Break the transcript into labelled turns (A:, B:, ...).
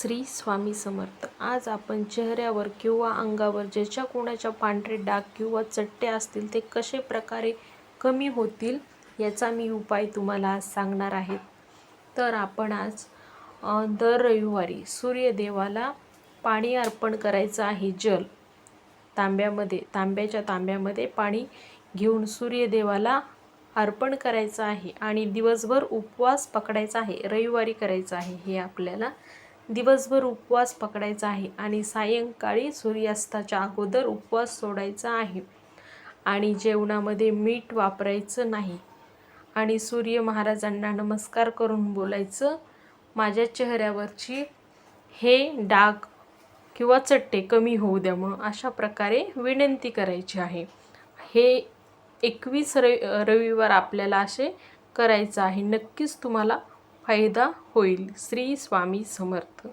A: श्री स्वामी समर्थ. आज आपण चेहऱ्यावर किंवा अंगावर ज्याच्या कोणाच्या पांढरे डाग किंवा चट्टे असतील ते कसे प्रकारे कमी होतील याचा मी उपाय तुम्हाला आज सांगणार आहे. तर आपण आज दर रविवारी सूर्यदेवाला पाणी अर्पण करायचं आहे जल. तांब्यामध्ये तांब्याच्या तांब्यामध्ये पाणी घेऊन सूर्यदेवाला अर्पण करायचं आहे आणि दिवसभर उपवास पकडायचा आहे रविवारी करायचं आहे हे आपल्याला दिवसभर उपवास पकडायचा आहे आणि सायंकाळी सूर्यास्ताच्या अगोदर उपवास सोडायचा आहे. आणि जेवणामध्ये मीठ वापरायचं नाही. आणि सूर्य महाराजांना नमस्कार करून बोलायचं माझ्या चेहऱ्यावरची हे डाग किंवा चट्टे कमी होऊ द्या म्हणून अशा प्रकारे विनंती करायची आहे. हे एकवीस रवि रविवार आपल्याला असे करायचं आहे. नक्कीच तुम्हाला फायदा होईल. श्री स्वामी समर्थ.